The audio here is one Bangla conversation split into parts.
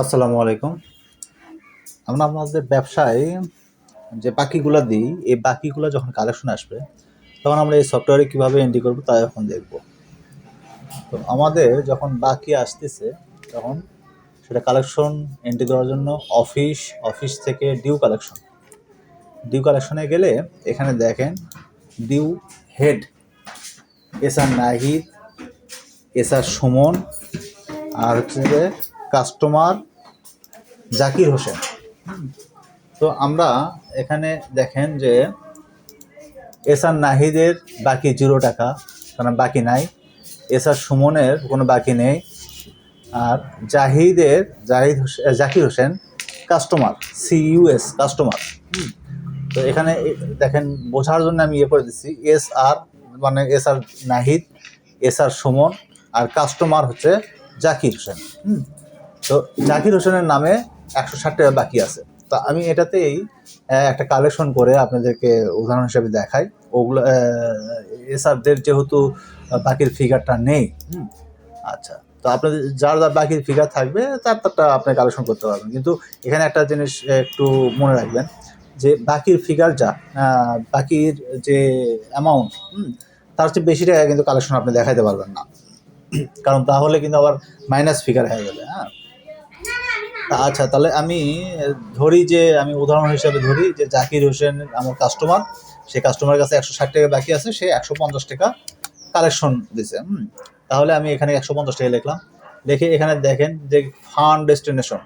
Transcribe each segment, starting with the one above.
আসসালামু আলাইকুম। আমরা আমাদের ব্যবসায় যে বাকিগুলো দিই, এই বাকিগুলো যখন কালেকশন আসবে, তখন আমরা এই সফটওয়্যারে কীভাবে এন্ট্রি করব তা এখন দেখব। তো আমাদের যখন বাকি আসতেছে, তখন সেটা কালেকশন এন্ট্রি দেওয়ার জন্য অফিস অফিস থেকে ডিউ কালেকশন ডিউ কালেকশনে গেলে এখানে দেখেন due head S R Nahid S R Suman, আর হচ্ছে যে কাস্টমার জাকির হোসেন। তো আমরা এখানে দেখেন যে এস আর নাহিদের বাকি জিরো টাকা কারণ বাকি নাই। এস আর সুমনের কোনো বাকি নেই। আর জাহিদের, Zahid Hossain Zakir Hossain customer, CUS customer. তো এখানে দেখেন, বোঝার জন্য আমি ইয়ে করে দিচ্ছি, এস আর মানে S R Nahid, S R Suman আর কাস্টমার হচ্ছে জাকির হোসেন। হুম তো জাকির হোসেনের নামে একশো ষাট টাকা বাকি আছে। তো আমি এটাতেই একটা কালেকশন করে আপনাদেরকে উদাহরণ হিসেবে দেখাই। ওগুলো এসআরদের যেহেতু বাকির ফিগারটা নেই আচ্ছা তো আপনাদের, যার যার বাকির ফিগার থাকবে, তার তারটা আপনি কালেকশন করতে পারবেন। কিন্তু এখানে একটা জিনিস একটু মনে রাখবেন যে বাকির ফিগার যা বাকির যে অ্যামাউন্ট তার চেয়ে বেশি টাকা কিন্তু কালেকশন আপনি দেখাইতে পারবেন না। কারণ তাহলে কিন্তু আবার মাইনাস ফিগার হয়ে যাবে হ্যাঁ। আচ্ছা তাহলে আমি ধরি যে আমি উদাহরণ হিসাবে ধরি যে জাকির হোসেন আমার কাস্টমার সেই কাস্টমারের কাছে একশো ষাট টাকা বাকি আছে, সে একশো পঞ্চাশ টাকা কালেকশন দিছে তাহলে আমি এখানে একশো পঞ্চাশ টাকা লিখলাম। লিখে এখানে দেখেন যে ফান্ড ডেস্টিনেশন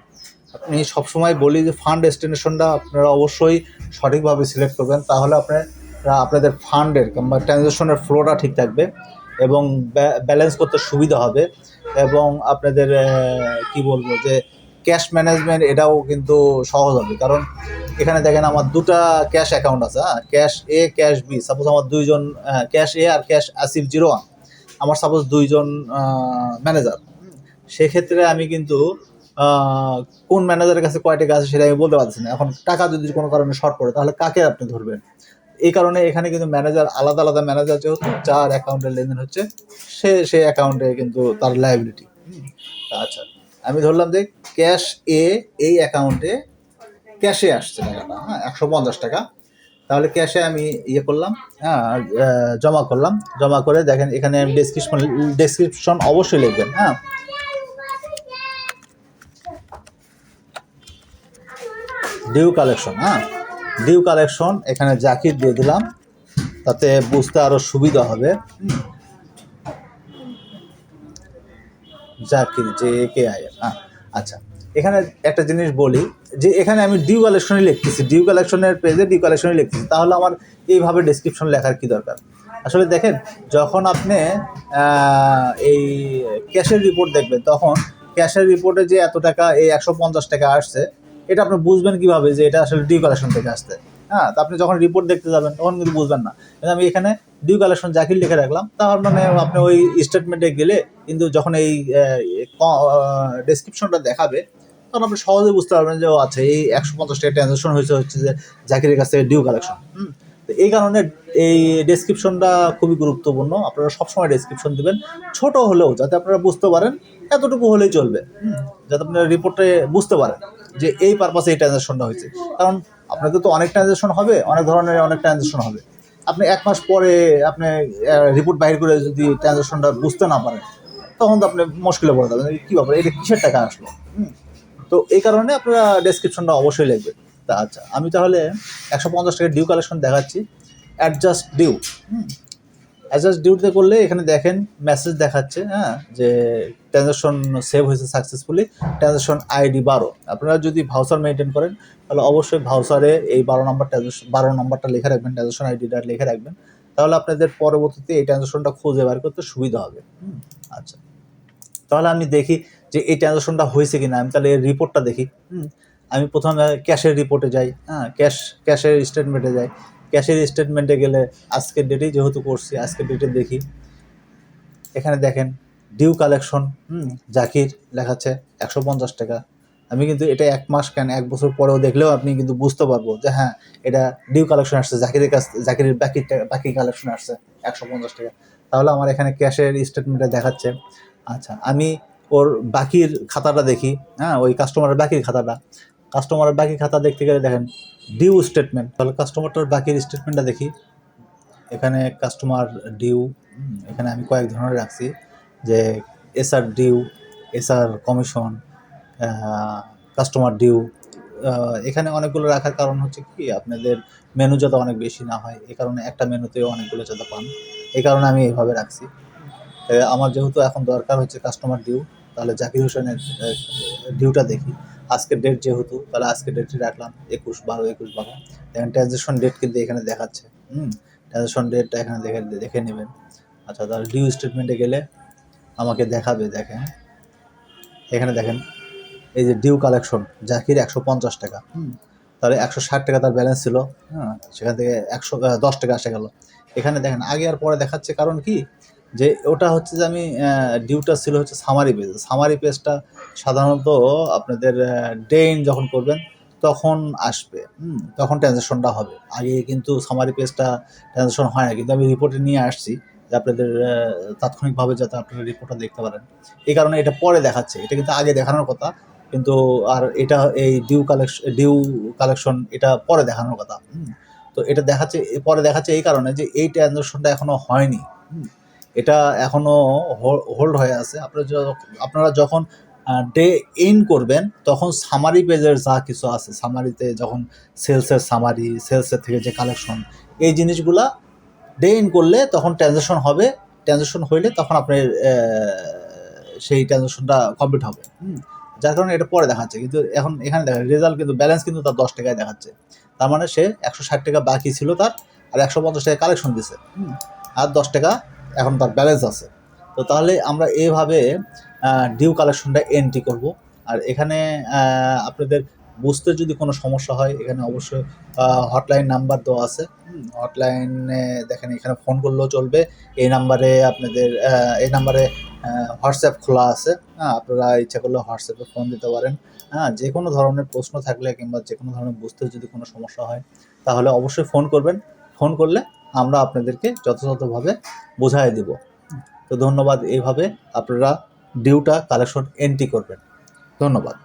আপনি সবসময় বলি যে ফান্ড ডেস্টিনেশনটা আপনারা অবশ্যই সঠিকভাবে সিলেক্ট করবেন, তাহলে আপনারা আপনাদের ফান্ডের কিংবা ট্রানজ্যাকশনের ফ্লোটা ঠিক থাকবে এবং ব্যালেন্স করতে সুবিধা হবে এবং আপনাদের কি বলব যে ক্যাশ ম্যানেজমেন্ট এটাও কিন্তু সহজ হবে। কারণ এখানে দেখেন আমার দুটা ক্যাশ অ্যাকাউন্ট আছে হ্যাঁ? Cash A cash B suppose আমার দুইজন ক্যাশ এ আর ক্যাশ আসিফ জিরো ওয়ান আমার সাপোজ দুইজন ম্যানেজার সেক্ষেত্রে আমি কিন্তু কোন ম্যানেজারের কাছে কয় টাকা আছে সেটা আমি বলতে পারছি না। এখন টাকা যদি কোনো কারণে শর্ট পড়ে, তাহলে কাকে আপনি ধরবেন? এই কারণে এখানে কিন্তু ম্যানেজার আলাদা আলাদা ম্যানেজার যেহেতু, যার অ্যাকাউন্টের লেনদেন হচ্ছে সে সে অ্যাকাউন্টে কিন্তু তার লাইবিলিটি আচ্ছা। আমি ধরলাম যে ক্যাশ এ এই অ্যাকাউন্টে ক্যাশে আসছে টাকাটা হ্যাঁ একশো পঞ্চাশ টাকা। তাহলে ক্যাশে আমি ইয়ে করলাম হ্যাঁ জমা করলাম। জমা করে দেখেন, এখানে ডেসক্রিপশন ডেসক্রিপশন অবশ্যই লিখবেন হ্যাঁ। ডিউ কালেকশন হ্যাঁ। ডিউ কালেকশন এখানে জাকির দিয়ে দিলাম, তাতে বুঝতে আরও সুবিধা হবে হুম। জাকির, জে কে আই হ্যাঁ আচ্ছা এখানে একটা জিনিস বলি যে এখানে আমি ডিউ কালেকশনই লিখতেছি ডিউ কালেকশনের পেজে ডিউ কালেকশনই লিখতেছি। তাহলে আমার এইভাবে ডেসক্রিপশন লেখার কি দরকার? আসলে দেখেন, যখন আপনি এই ক্যাশের রিপোর্ট দেখবেন, তখন ক্যাশের রিপোর্টে যে এত টাকা, এই একশো পঞ্চাশ টাকা আসছে, এটা আপনি বুঝবেন কীভাবে যে এটা আসলে ডিউ কালেকশন থেকে আসছে? হ্যাঁ তা আপনি যখন রিপোর্ট দেখতে যাবেন, তখন কিন্তু বুঝবেন না। কিন্তু আমি এখানে ডিউ কালেকশন জাকির লিখে রাখলাম, তার মানে আপনি ওই স্টেটমেন্টে গেলে কিন্তু যখন এই ডেসক্রিপশনটা দেখাবে, তখন আপনি সহজে বুঝতে পারবেন যে, ও আচ্ছা এই একশো পঞ্চাশ টাকা ট্রানজাকশন হয়েছে, হচ্ছে যে জাকিরের কাছ থেকে ডিউ কালেকশন হুম? তো এই কারণে এই ডেসক্রিপশনটা খুবই গুরুত্বপূর্ণ। আপনারা সবসময় ডেসক্রিপশন দিবেন, ছোট হলেও, যাতে আপনারা বুঝতে পারেন এতটুকু হলেই চলবে যাতে আপনারা রিপোর্টে বুঝতে পারেন যে, এই পারপাসে এই ট্রানজাকশনটা হয়েছে। কারণ আপনাদের তো অনেক ট্রানজাকশন হবে, অনেক ধরনের অনেক ট্রানজাকশন হবে। আপনি এক মাস পরে আপনি রিপোর্ট বাইর করে যদি ট্রানজাকশনটা বুঝতে না পারেন তখন তো আপনি মুশকিলে পড়ে যাবেন। কী ব্যাপার? এটা কিসের টাকা আসলো? তো এই কারণে আপনারা ডেসক্রিপশনটা অবশ্যই লিখবেন। তা আচ্ছা আমি তাহলে একশো পঞ্চাশ টাকা ডিউ কালেকশন দেখাচ্ছি। অ্যাডজাস্ট ডিউ অ্যাডজাস্ট ডিউতে করলে এখানে দেখেন মেসেজ দেখাচ্ছে হ্যাঁ যে ট্রানজাকশন সেভ হয়েছে সাকসেসফুলি ট্রানজাকশন আইডি বারো। আপনারা যদি ভাউচার মেনটেন করেন, তাহলে অবশ্যই ভাউচারে এই বারো নম্বর ট্রানজাকশন বারো নম্বরটা লিখে রাখবেন ট্রানজাকশন আইডিটা লিখে রাখবেন। তাহলে আপনাদের পরবর্তীতে এই ট্রানজাকশনটা খুঁজে বার করতে সুবিধা হবে। আচ্ছা। তাহলে আমি দেখি যে এই ট্রানজাকশনটা হয়েছে কি না আমি তাহলে এর রিপোর্টটা দেখি। আমি প্রথমে ক্যাশের রিপোর্টে যাই হ্যাঁ ক্যাশ ক্যাশের স্টেটমেন্টে যাই। ক্যাশের স্টেটমেন্টে গেলে আজকের ডেটেই যেহেতু করছি, আজকের ডেটে দেখি। এখানে দেখেন ডিউ কালেকশন হুম, জাকির লেখাচ্ছে একশো পঞ্চাশ টাকা। আমি কিন্তু এটা এক মাস কেন, এক বছর পরেও দেখলেও আপনি কিন্তু বুঝতে পারব যে হ্যাঁ এটা ডিউ কালেকশন আসছে, জাকিরের কাছ, জাকিরের বাকি বাকি কালেকশন আসছে, একশো পঞ্চাশ টাকা। তাহলে আমার এখানে ক্যাশের স্টেটমেন্টে দেখাচ্ছে। আচ্ছা আমি ওর বাকির খাতাটা দেখি হ্যাঁ ওই কাস্টমারের বাকির খাতাটা। কাস্টমারের বাকি খাতা দেখতে গেলে দেখেন ডিউ স্টেটমেন্ট তাহলে কাস্টমারটার বাকির স্টেটমেন্টটা দেখি। এখানে কাস্টমার ডিউ এখানে আমি কয়েক ধরনের রাখছি, যে SR due SR commission customer due এখানে অনেকগুলো রাখার কারণ হচ্ছে কি, আপনাদের মেনু যাতে অনেক বেশি না হয় এই কারণে একটা মেনুতেও অনেকগুলো যাতে পান এই কারণে আমি এইভাবে রাখছি। আমার যেহেতু এখন দরকার হচ্ছে কাস্টমার ডিউ তাহলে জাকির হোসেনের ডিউটা দেখি। আজকের ডেট যেহেতু, তাহলে আজকের ডেটটি রাখলাম, একুশ বারো একুশ বারো। দেখেন ট্রানজেকশন ডেট কিন্তু এখানে দেখাচ্ছে, হুম? ট্রানজেকশন ডেটটা এখানে দেখে দেখে নেবেন। আচ্ছা তাহলে ডিউ স্টেটমেন্টে গেলে আমাকে দেখাবে, দেখেন। এখানে দেখেন এই যে ডিউ কালেকশন জাকির একশো পঞ্চাশ টাকা। হুম। তাহলে একশো ষাট টাকা তার ব্যালেন্স ছিল। হ্যাঁ। সেখান থেকে একশো দশ টাকা আসে গেল। এখানে দেখেন আগে আর পরে দেখাচ্ছে কারণ কি? যে ওটা হচ্ছে যে আমি ডিউটা ছিল হচ্ছে সামারি পেজ সামারি পেজটা সাধারণত আপনাদের ডেইন যখন করবেন তখন আসবে। তখন ট্রানজ্যাকশনটা হবে। আগে কিন্তু সামারি পেজটা ট্রানজ্যাকশন হয় না। কিন্তু আমি রিপোর্টে নিয়ে আসছি যে আপনাদের তাৎক্ষণিকভাবে যাতে আপনারা রিপোর্টটা দেখতে পারেন। এই কারণে এটা পরে দেখাচ্ছে। এটা কিন্তু আগে দেখানোর কথা। কিন্তু আর এটা এই ডিউ কালেকশন ডিউ কালেকশন এটা পরে দেখানোর কথা। তো এটা দেখাচ্ছে, পরে দেখাচ্ছে এই কারণে যে এই ট্রানজ্যাকশনটা এখনও হয়নি। এটা এখনও হোল্ড হয়ে আছে। আপনারা আপনারা যখন ডে ইন করবেন, তখন সামারি পেজের যা কিছু আছে সামারিতে যখন সেলসের সামারি সেলসের থেকে যে কালেকশন এই জিনিসগুলা ডে ইন করলে তখন ট্রানজ্যাকশন হবে। ট্রানজ্যাকশন হইলে তখন আপনার সেই ট্রানজ্যাকশনটা কমপ্লিট হবে। হুম। যার কারণে এটা পরে দেখাচ্ছে। কিন্তু এখন এখানে দেখা রেজাল্ট কিন্তু ব্যালেন্স কিন্তু তার দশ টাকায় দেখাচ্ছে। তার মানে সে একশো ষাট টাকা বাকি ছিল তার, আর একশো পঞ্চাশ টাকা কালেকশন দিছে। আর দশ টাকা এখন তার ব্যালেন্স আছে। তো তাহলে আমরা এইভাবে ডিউ কালেকশনটা এন্ট্রি করব। আর এখানে আপনাদের বুঝতে যদি কোনো সমস্যা হয়, এখানে অবশ্যই হটলাইন নাম্বার দেওয়া আছে। হটলাইনে দেখেন, এখানে ফোন করলেও চলবে। এই নাম্বারে আপনাদের এই নাম্বারে হোয়াটসঅ্যাপ খোলা আছে। হ্যাঁ আপনারা ইচ্ছা করলে হোয়াটসঅ্যাপে ফোন দিতে পারেন। হ্যাঁ যে কোনো ধরনের প্রশ্ন থাকলে কিংবা যে কোনো ধরনের বুঝতে যদি কোনো সমস্যা হয়, তাহলে অবশ্যই ফোন করবেন। ফোন করলে আমরা আপনাদেরকে যথাযথভাবে বোঝাই দেব। তো ধন্যবাদ। এইভাবে আপনারা ডিউটা কালেকশন এন্ট্রি করবেন। ধন্যবাদ।